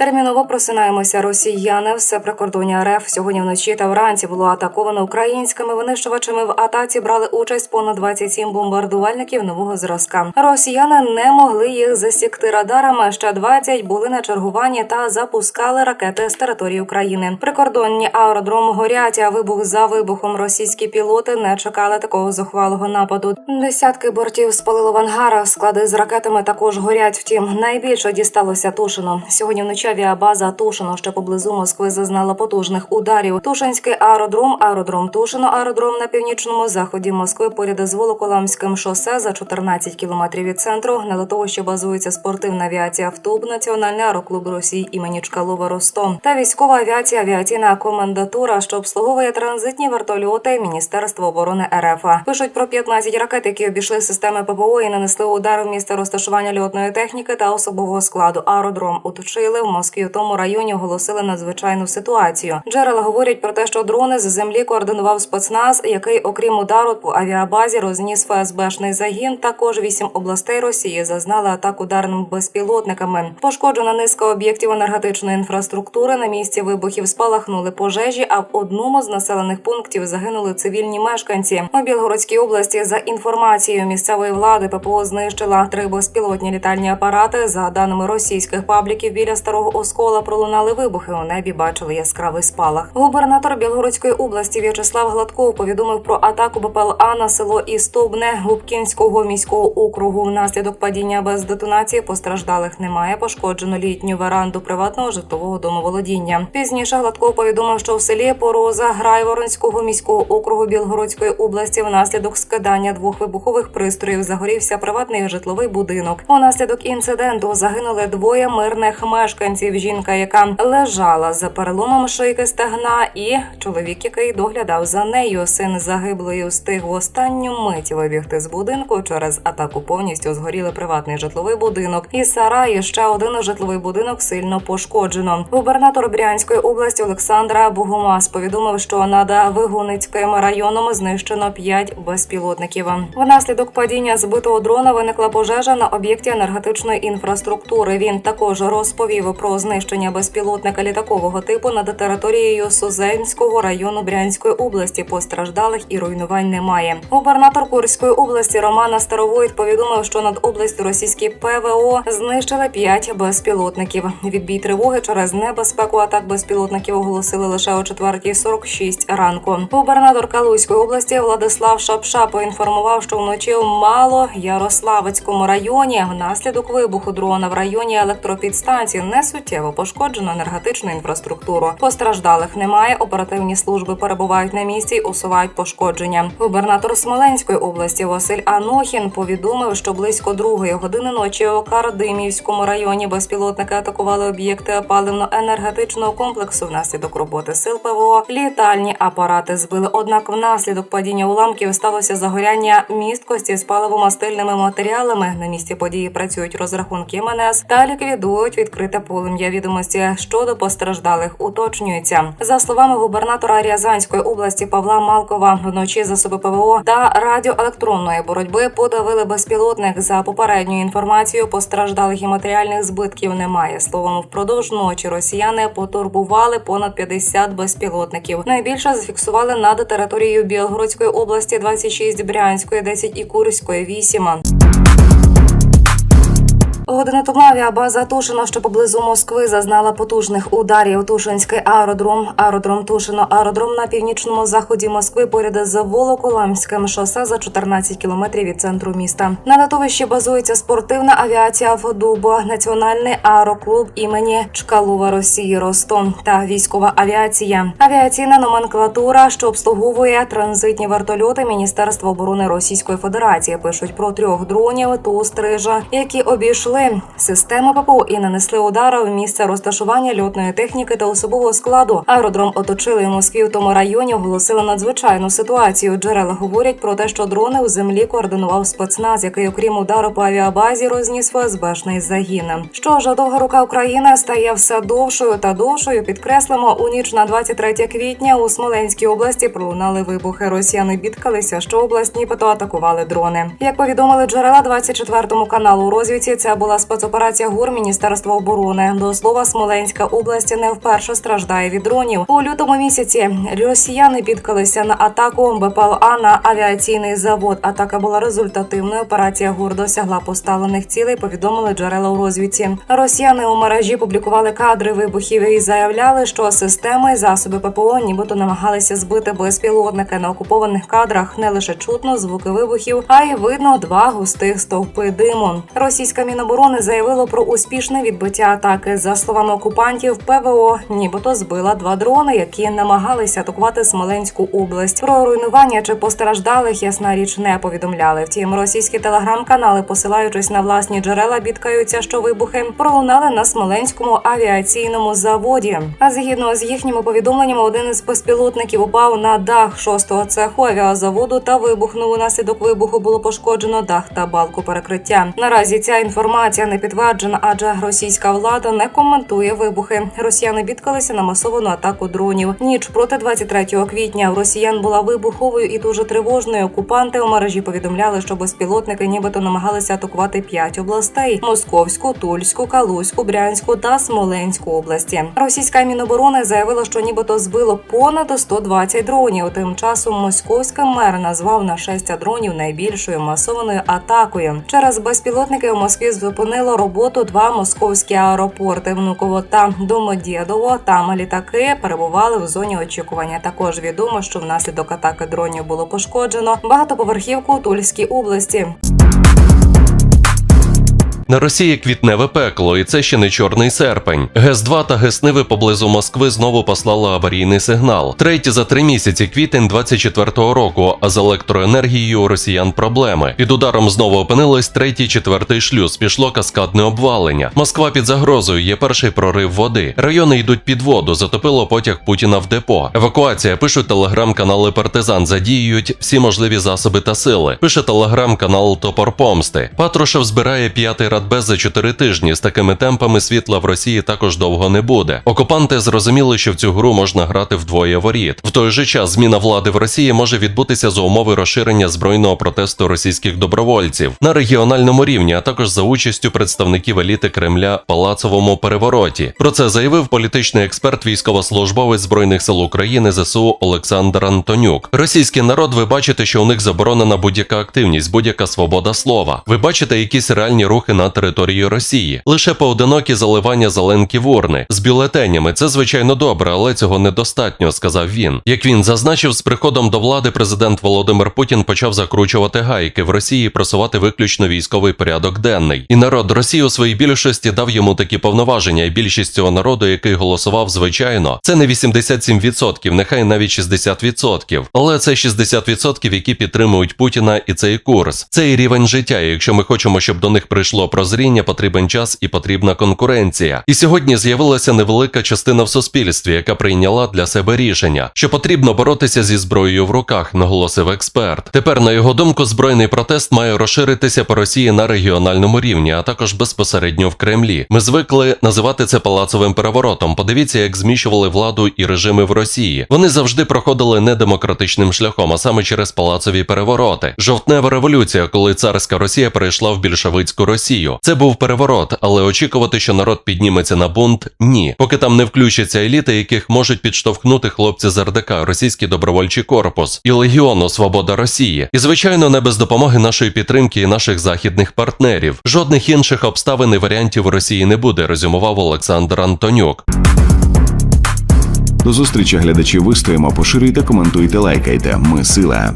Терміново просинаємося росіяни. Все прикордоння РФ сьогодні вночі та вранці було атаковано українськими винищувачами. В атаці брали участь понад 27 бомбардувальників нового зразка. Росіяни не могли їх засікти радарами. Ще 20 були на чергуванні та запускали ракети з території України. Прикордонні аеродроми горять. А вибух за вибухом російські пілоти не чекали такого зухвалого нападу. Десятки бортів спалило в ангарах. Склади з ракетами також горять. Втім, найбільше дісталося Тушино. Сьогодні вночі авіабаза Тушино, що поблизу Москви, зазнала потужних ударів. Тушинський аеродром, аеродром Тушино, аеродром на північному заході Москви поряд з Волоколамським шосе за 14 кілометрів від центру. На литовищі базується спортивна авіація «Автуб», Національний аероклуб Росії імені Чкалова Ростом та військова авіація, авіаційна комендатура, що обслуговує транзитні вертольоти Міністерства оборони РФ. Пишуть про 15 ракет, які обійшли системи ППО і нанесли удар в місце розташування льотної техніки та особового складу. Аеродром уточили в Москві. У тому районі оголосили надзвичайну ситуацію. Джерела говорять про те, що дрони з землі координував спецназ, який, окрім удару по авіабазі, розніс ФСБшний загін. Також вісім областей Росії зазнали атак ударними безпілотниками. Пошкоджена низка об'єктів енергетичної інфраструктури. На місці вибухів спалахнули пожежі. А в одному з населених пунктів загинули цивільні мешканці. У Білгородській області за інформацією місцевої влади ППО знищила три безпілотні літальні апарати. За даними російських пабліків, біля старого оскола пролунали вибухи. У небі бачили яскравий спалах. Губернатор Білгородської області В'ячеслав Гладков повідомив про атаку БПЛА на село Істобне Губкінського міського округу. Внаслідок падіння без детонації постраждалих немає. Пошкоджено літню веранду приватного житлового домоволодіння. Пізніше Гладков повідомив, що в селі Пороза Грайворонського міського округу Білгородської області внаслідок скидання двох вибухових пристроїв загорівся приватний житловий будинок. Унаслідок інциденту загинули двоє мирних мешканців. Жінка, яка лежала за переломом шийки стегна, і чоловік, який доглядав за нею. Син загиблої встиг в останню мить вибігти з будинку. Через атаку повністю згоріли приватний житловий будинок і сарай. Ще один житловий будинок сильно пошкоджено. Губернатор Брянської області Олександра Богомаз повідомив, що над Вигуницьким районом знищено п'ять безпілотників. Внаслідок падіння збитого дрона виникла пожежа на об'єкті енергетичної інфраструктури. Він також розповів про знищення безпілотника літакового типу над територією Суземського району Брянської області. Постраждалих і руйнувань немає. Губернатор Курської області Романа Старовойт повідомив, що над областю російські ПВО знищили п'ять безпілотників. Відбій тривоги через небезпеку атак безпілотників оголосили лише о 4.46 ранку. Губернатор Калузької області Владислав Шапша поінформував, що вночі в Мало-Ярославецькому районі внаслідок вибуху дрона в районі електропідстанції не суттєво пошкоджено енергетичну інфраструктуру. Постраждалих немає. Оперативні служби перебувають на місці усувають пошкодження. Губернатор Смоленської області Василь Анохін повідомив, що близько другої години ночі у Кардимівському районі безпілотники атакували об'єкти паливно-енергетичного комплексу. Внаслідок роботи сил ПВО літальні апарати збили. Однак, внаслідок падіння уламків сталося загоряння місткості з паливомастильними матеріалами. На місці події працюють розрахунки МНС та ліквідують відкрите полум'я. Відомості щодо постраждалих уточнюються. За словами губернатора Рязанської області Павла Малкова, вночі засоби ПВО та радіоелектронної боротьби подавили безпілотник. За попередньою інформацією, постраждалих і матеріальних збитків немає. Словом, впродовж ночі росіяни потурбували понад 50 безпілотників. Найбільше зафіксували над територією Білгородської області 26, Брянської 10 і Курської 8. Години тому авіабаза Тушино, що поблизу Москви, зазнала потужних ударів. Тушинський аеродром, аеродром Тушино, аеродром на північному заході Москви поряд з Волоколамським шосе за 14 кілометрів від центру міста. На литовищі базується спортивна авіація «Автодуба», національний аероклуб імені Чкалова Росії Ростом та військова авіація. Авіаційна номенклатура, що обслуговує транзитні вертольоти Міністерства оборони Російської Федерації. Пишуть про трьох дронів ту стрижа, які обійшли системи ППО і нанесли удари в місце розташування льотної техніки та особового складу. Аеродром оточили в Москві в тому районі. Оголосили надзвичайну ситуацію. Джерела говорять про те, що дрони у землі координував спецназ, який, окрім удару по авіабазі, розніс ФСБшний загін. Що ж, довга рука України стає все довшою та довшою. Підкреслимо у ніч на 23 квітня у Смоленській області пролунали вибухи. Росіяни бідкалися, що область нібито атакували дрони. Як повідомили джерела 24 каналу розвідці, це була була спецоперація ГУР Міністерства оборони. До слова, Смоленська область не вперше страждає від дронів. У лютому місяці росіяни підкалися на атаку БПЛА на авіаційний завод. Атака була результативною. Операція ГУР досягла поставлених цілей. Повідомили джерела у розвідці. Росіяни у мережі публікували кадри вибухів і заявляли, що системи і засоби ППО нібито намагалися збити безпілотники на окупованих кадрах. Не лише чутно звуки вибухів, а й видно два густих стовпи диму. Російська міноборони заявило про успішне відбиття атаки. За словами окупантів, ПВО нібито збила два дрони, які намагалися атакувати Смоленську область. Про руйнування чи постраждалих ясна річ не повідомляли. Втім, російські телеграм-канали, посилаючись на власні джерела, бідкаються, що вибухи пролунали на Смоленському авіаційному заводі. А згідно з їхніми повідомленнями, один із безпілотників упав на дах шостого цеху авіазаводу та вибухнув. Унаслідок вибуху було пошкоджено дах та балку перекриття. Наразі ця інформація не підтверджена, адже російська влада не коментує вибухи. Росіяни бідкалися на масовану атаку дронів. Ніч проти 23 квітня у росіян була вибуховою і дуже тривожною. Окупанти у мережі повідомляли, що безпілотники нібито намагалися атакувати п'ять областей: Московську, Тульську, Калузьку, Брянську та Смоленську області. Російська міноборони заявила, що нібито збило понад 120 дронів. Тим часом московський мер назвав нашестя дронів найбільшою масованою атакою. Через безпілотники у Москві зупинило роботу два московські аеропорти Внуково та Домодєдово. Там літаки перебували в зоні очікування. Також відомо, що внаслідок атаки дронів було пошкоджено багатоповерхівку у Тульській області. На Росії квітневе пекло, і це ще не чорний серпень. ГЕС-2 та ГЕС-Ниви поблизу Москви знову послали аварійний сигнал. Третій за три місяці квітень 24-го року. А з електроенергією у росіян проблеми. Під ударом знову опинилось третій, четвертий шлюз. Пішло каскадне обвалення. Москва під загрозою. Є перший прорив води. Райони йдуть під воду. Затопило потяг Путіна в депо. Евакуація пишуть телеграм-канали Партизан. Задіюють всі можливі засоби та сили. Пише телеграм-канал Топор Помсти. Патрушев збирає п'ятий радбез за чотири тижні. З такими темпами світла в Росії також довго не буде. Окупанти зрозуміли, що в цю гру можна грати вдвоє воріт. В той же час зміна влади в Росії може відбутися за умови розширення збройного протесту російських добровольців на регіональному рівні, а також за участю представників еліти Кремля палацовому перевороті. Про це заявив політичний експерт, військовослужбовець збройних сил України ЗСУ Олександр Антонюк. Російський народ, ви бачите, що у них заборонена будь-яка активність, будь-яка свобода слова. Ви бачите якісь реальні рухи на території Росії. Лише поодинокі заливання зеленки в урни з бюлетенями. Це звичайно добре, але цього недостатньо, сказав він. Як він зазначив, з приходом до влади президент Володимир Путін почав закручувати гайки в Росії, просувати виключно військовий порядок денний. І народ Росії у своїй більшості дав йому такі повноваження. І більшість цього народу, який голосував, звичайно, це не 87%, нехай навіть 60%. Але це 60%, які підтримують Путіна і цей курс. Це і рівень життя. Якщо ми хочемо, щоб до них прийшло прозріння, потрібен час і потрібна конкуренція. І сьогодні з'явилася невелика частина в суспільстві, яка прийняла для себе рішення, що потрібно боротися зі зброєю в руках, наголосив експерт. Тепер, на його думку, збройний протест має розширитися по Росії на регіональному рівні, а також безпосередньо в Кремлі. Ми звикли називати це палацовим переворотом. Подивіться, як зміщували владу і режими в Росії. Вони завжди проходили не демократичним шляхом, а саме через палацові перевороти. Жовтнева революція, коли царська Росія перейшла в більшовицьку Росію. Це був переворот, але очікувати, що народ підніметься на бунт, ні. Поки там не включаться еліти, яких можуть підштовхнути хлопці з РДК, російський добровольчий корпус і легіону Свобода Росії. І звичайно, не без допомоги нашої підтримки і наших західних партнерів. Жодних інших обставин і варіантів Росії не буде, резюмував Олександр Антонюк. До зустрічі глядачі вистоїмо, поширюйте, коментуйте, лайкайте. Ми сила.